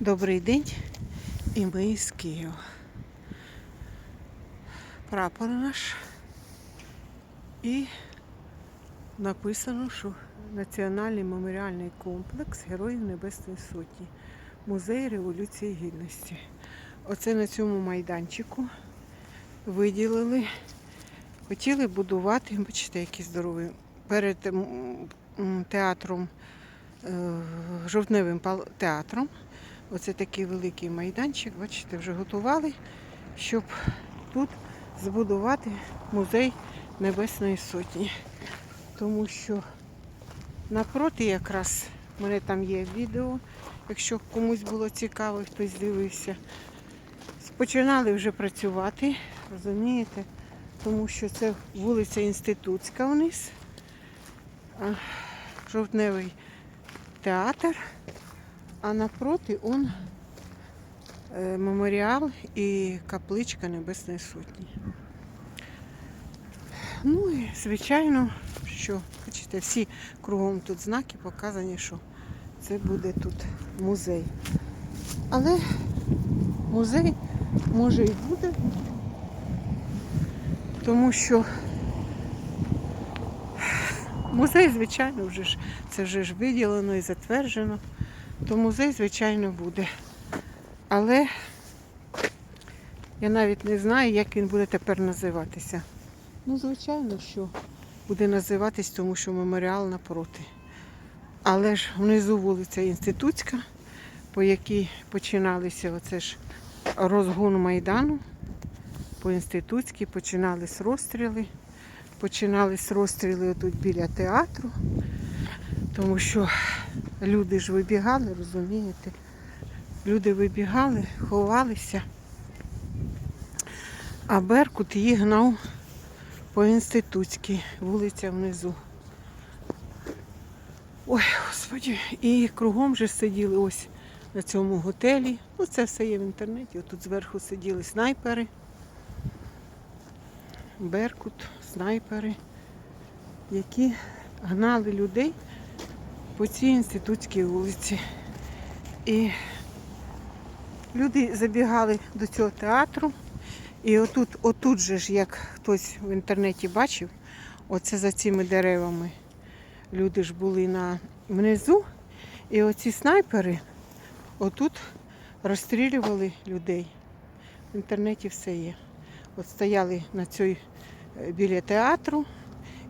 Добрий день і ми із Києва. Прапор наш. І написано, що Національний меморіальний комплекс Героїв Небесної Сотні. Музей Революції Гідності. Оце на цьому майданчику виділили. Хотіли будувати, бачите, який здоровий, перед театром, е, жовтневим театром. Оце такий великий майданчик, бачите, вже готували, щоб тут збудувати музей Небесної Сотні. Тому що напроти якраз в мене там є відео, якщо комусь було цікаво, хтось дивився. Починали вже працювати, розумієте, тому що це вулиця Інститутська вниз, жовтневий театр, а напроти он е, меморіал і капличка Небесної Сотні. Ну і звичайно, що бачите, всі кругом тут знаки показані, що це буде тут музей. Але музей може і буде, тому що музей, звичайно, вже ж це вже ж виділено і затверджено, то музей, звичайно, буде. Але я навіть не знаю, як він буде тепер називатися. Ну, звичайно, що буде називатись, тому що меморіал напроти. Але ж внизу вулиця Інститутська, по якій починалися оце ж розгон Майдану. По інститутській починались розстріли. Починались розстріли отут біля театру, тому що люди ж вибігали, розумієте? Люди вибігали, ховалися, а Беркут їх гнав по інститутській, вулиця внизу. Ой, господі, і кругом же сиділи ось на цьому готелі. Ну, це все є в інтернеті. Тут зверху сиділи снайпери. Беркут, снайпери, які гнали людей по цій інститутській вулиці. І люди забігали до цього театру. І отут, отут же ж, як хтось в інтернеті бачив, оце за цими деревами. Люди ж були на внизу, і оці снайпери отут розстрілювали людей. В інтернеті все є. От стояли на цій е, біля театру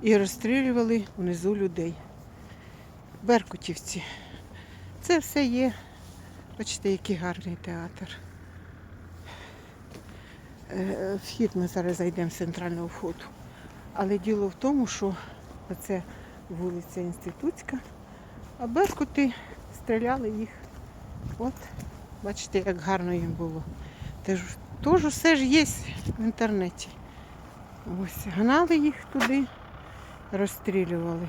і розстрілювали внизу людей. Беркутівці. Це все є. Бачите, який гарний театр. Е, Вхід ми зараз зайдемо з центрального входу. Але діло в тому, що це вулиця Інститутська, а беркути стріляли їх. От, бачите, як гарно їм було. Теж, все ж є в інтернеті. Ось, гнали їх туди, розстрілювали.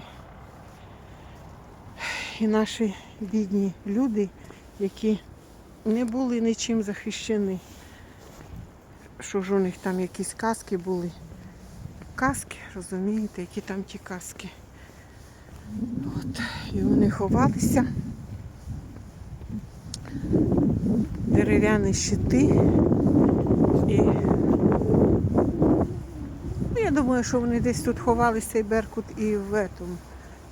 І наші бідні люди, які не були нічим захищені. Що ж у них там якісь каски були. Каски, розумієте, які там ті каски. От. І вони ховалися. Дерев'яні щити. І ну, я думаю, що вони десь тут ховалися і Беркут і в этому,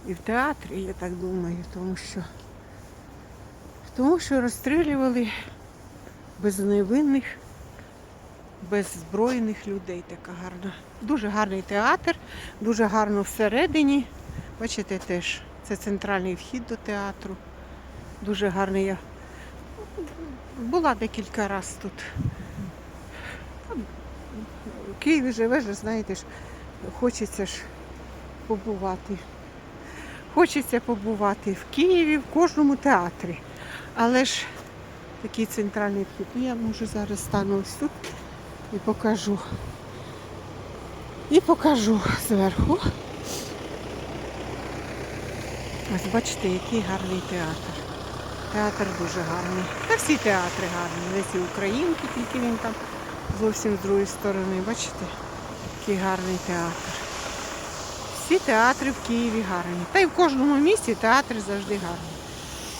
і в театрі, я так думаю, тому що тому що розстрілювали безневинних, беззбройних людей. Така гарна. Дуже гарний театр, дуже гарно всередині. Бачите теж, це центральний вхід до театру. Дуже гарний. Я була декілька разів тут. В Києві живеш, знаєте ж, хочеться ж побувати. Хочеться побувати в Києві, в кожному театрі. Але ж такий центральний вхід. Ну, я може зараз стану ось тут і покажу. І покажу зверху. Ось бачите, який гарний театр. Театр дуже гарний. Та всі театри гарні. Десь і українки, тільки він там зовсім з другої сторони. Бачите, який гарний театр. Всі театри в Києві гарні. Та й в кожному місті театри завжди гарні.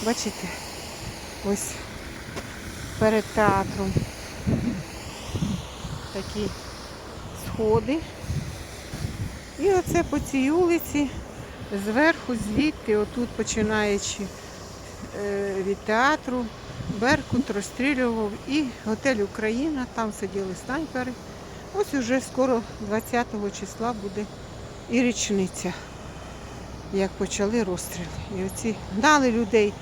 Бачите? Ось перед театром. Такі сходи. І оце по цій вулиці, зверху, звідти, отут починаючи е, від театру, Беркут розстрілював і готель Україна, там сиділи снайпери. Ось уже скоро 20 числа буде і річниця, як почали розстріли. І оці гнали людей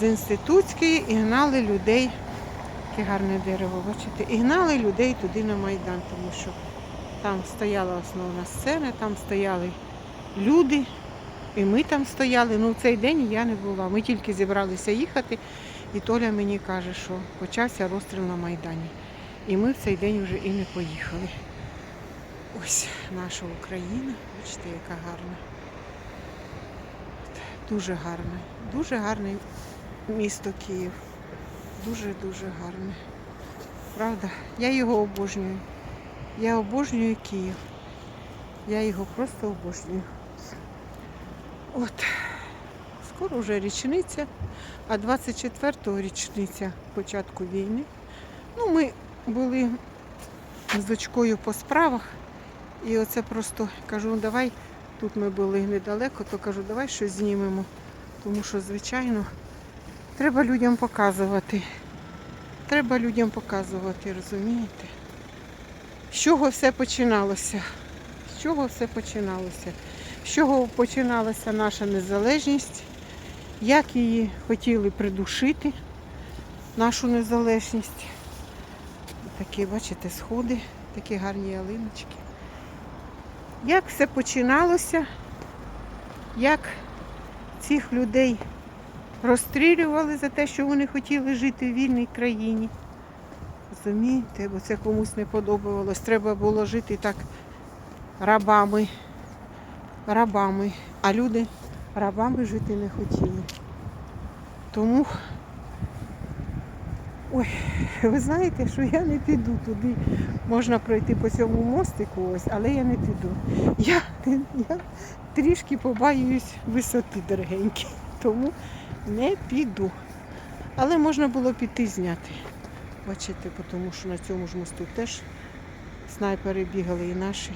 з- інститутської і гнали людей, яке гарне дерево, бачите, і гнали людей туди на Майдан, тому що там стояла основна сцена, там стояли люди, і ми там стояли. Ну, в цей день я не була. Ми тільки зібралися їхати, і Толя мені каже, що почався розстріл на Майдані. І ми в цей день вже і не поїхали. Ось наша Україна, бачите, яка гарна. Дуже гарне, дуже гарне місто Київ. Дуже-дуже гарне. Правда, я його обожнюю. Я обожнюю Київ. Я його просто обожнюю. От. Скоро вже річниця, а 24-го річниця початку війни. Ну, ми були з дочкою по справах. І оце просто кажу, «Ну, давай, тут ми були недалеко, то кажу, давай щось знімемо. Тому що, звичайно, треба людям показувати. Треба людям показувати, розумієте? З чого все починалося? З чого все починалося? З чого починалася наша незалежність? Як її хотіли придушити, нашу незалежність? Такі, бачите, сходи, такі гарні ялиночки. Як все починалося, як цих людей розстрілювали за те, що вони хотіли жити в вільній країні. Розумієте, бо це комусь не подобалось. Треба було жити так рабами, рабами, а люди рабами жити не хотіли. Тому, ой, ви знаєте, що я не піду туди. Можна пройти по цьому мостику ось, але я не піду. Я, я трішки побаююсь висоти дорогенькі, тому не піду. Але можна було піти зняти. Бачите, тому що на цьому ж мосту теж снайпери бігали і наші.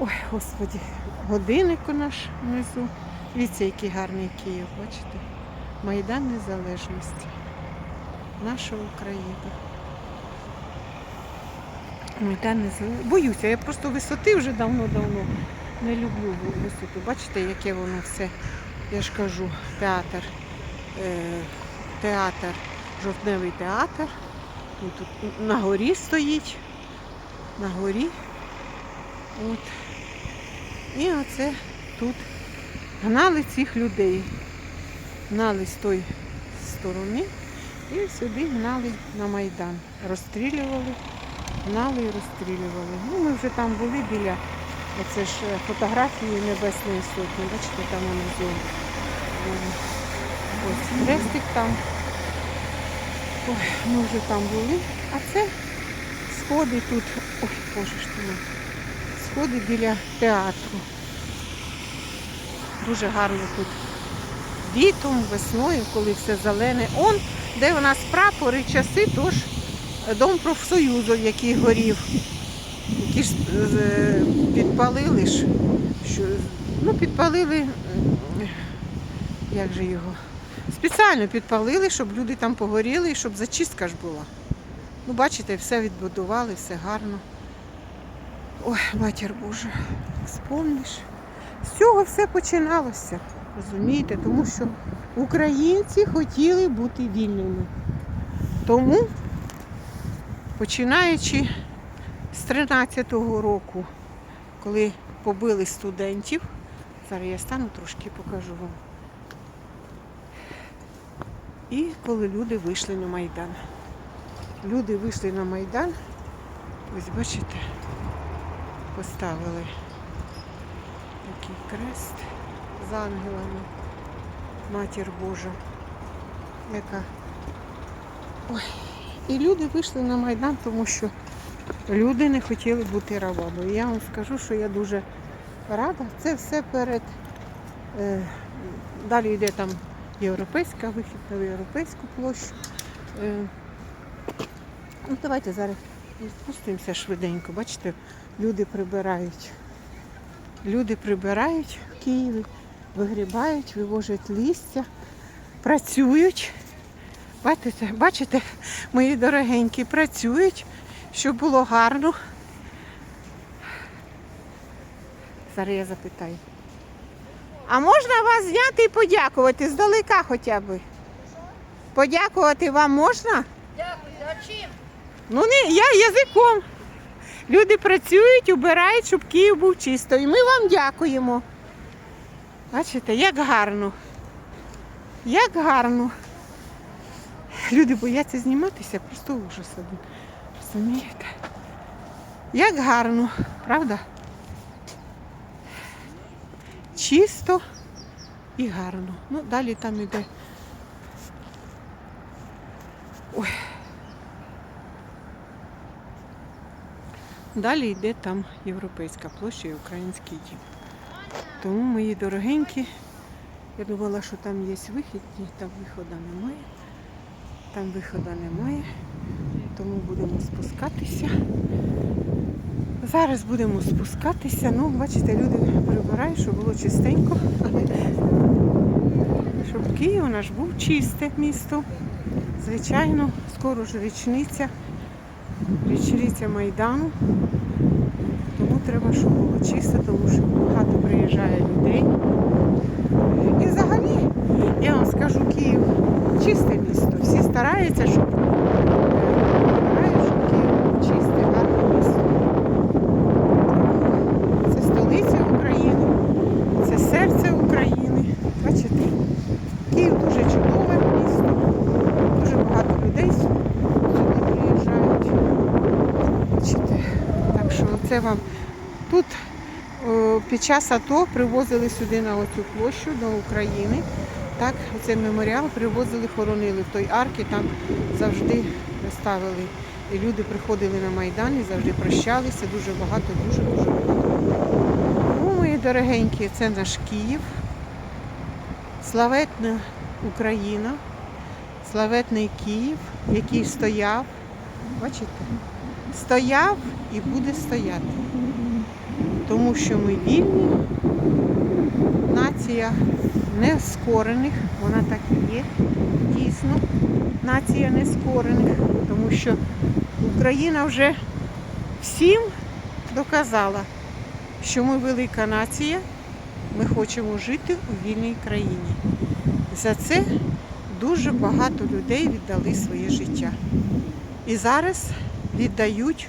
Ой, господі, годинник наш внизу. Дивіться, який гарний Київ, бачите? Майдан Незалежності. Наша Україна. Майдан Незалежності. Боюся, я просто висоти вже давно-давно не люблю висоту. Бачите, яке воно все, я ж кажу, театр. Е, театр, жовтневий театр. Він тут на горі стоїть. На горі. От. І оце тут гнали цих людей. Гнали з тої сторони і сюди гнали на Майдан. Розстрілювали, гнали і розстрілювали. Ну, ми вже там були біля оце ж е, фотографії Небесної Сотні. Бачите, там внизу. Е, Ось хрестик там. Ой, ми вже там були. А це сходи тут. Ой, боже ж ти. Сходи біля театру. Дуже гарно тут. Літом, весною, коли все зелене. Он, де у нас прапори, часи, тож дом профсоюзу, який горів. Які ж е, підпалили ж. Що, ну, підпалили, як же його? Спеціально підпалили, щоб люди там погоріли і щоб зачистка ж була. Ну, бачите, все відбудували, все гарно. Ой, матір Божа, спомниш. З цього все починалося. Розумієте? Тому що українці хотіли бути вільними. Тому, починаючи з 13-го року, коли побили студентів, зараз я стану трошки покажу вам. І коли люди вийшли на Майдан. Люди вийшли на Майдан, ось бачите, поставили такий крест з ангелами. Матір Божа, яка. Ой. І люди вийшли на Майдан, тому що люди не хотіли бути рабами. Я вам скажу, що я дуже рада. Це все перед. Е, далі йде там європейська, вихід на європейську площу. Е, Ну, давайте зараз спустимося швиденько. Бачите, люди прибирають. Люди прибирають в Києві, вигрібають, вивозять листя, працюють. Бачите, бачите, мої дорогенькі, працюють, щоб було гарно. Зараз я запитаю. А можна вас зняти і подякувати здалека хоча б? Подякувати вам можна? Дякую, а чим? Ну не я язиком. Люди працюють, убирають, щоб Київ був чисто. І ми вам дякуємо. Бачите, як гарно. Як гарно. Люди бояться зніматися, просто ужас один. Розумієте? Як гарно, правда? Чисто і гарно. Ну, далі там іде. Ой. Далі йде там Європейська площа і український дім. Тому, мої дорогенькі, я думала, що там є вихід, ні, там виходу немає. Там виходу немає, тому будемо спускатися. Зараз будемо спускатися. Ну, бачите, люди прибирають, щоб було чистенько. Щоб Київ наш був чисте місто. Звичайно, скоро ж річниця, річниця Майдану. Тому треба, щоб було чисто, тому що багато приїжджає людей. І взагалі, я вам скажу, Київ чисте місто. Всі стараються, щоб, е, стараються, щоб Київ був чисте, гарне місто. Це столиця України, це серце України. Бачите, Київ дуже чудове місто, дуже багато людей сюди приїжджають. Бачите, так що це вам тут о, під час АТО привозили сюди на оцю площу до України. Так, оцей меморіал привозили, хоронили в той арки, там завжди ставили. І люди приходили на Майдан і завжди прощалися. Дуже багато, дуже дуже багато. Ну, мої дорогенькі, це наш Київ. Славетна Україна, славетний Київ, який стояв. Бачите? Стояв і буде стояти. Тому що ми вільні, нація нескорених, вона так і є, дійсно, нація нескорених, тому що Україна вже всім доказала, що ми велика нація, ми хочемо жити у вільній країні. За це дуже багато людей віддали своє життя. І зараз віддають,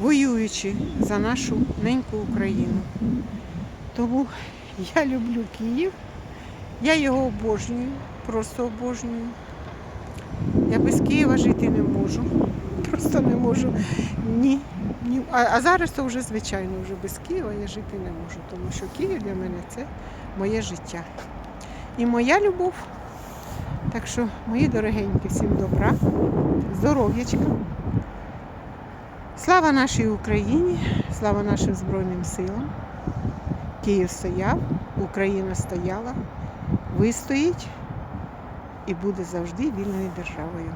воюючи за нашу неньку Україну. Тому я люблю Київ, я його обожнюю, просто обожнюю. Я без Києва жити не можу. Просто не можу. Ні. ні. А, а зараз то вже, звичайно, вже без Києва я жити не можу, тому що Київ для мене це моє життя. І моя любов. Так що, мої дорогенькі, всім добра, здоров'ячка. Слава нашій Україні, слава нашим Збройним силам. Київ стояв, Україна стояла, вистоїть і буде завжди вільною державою.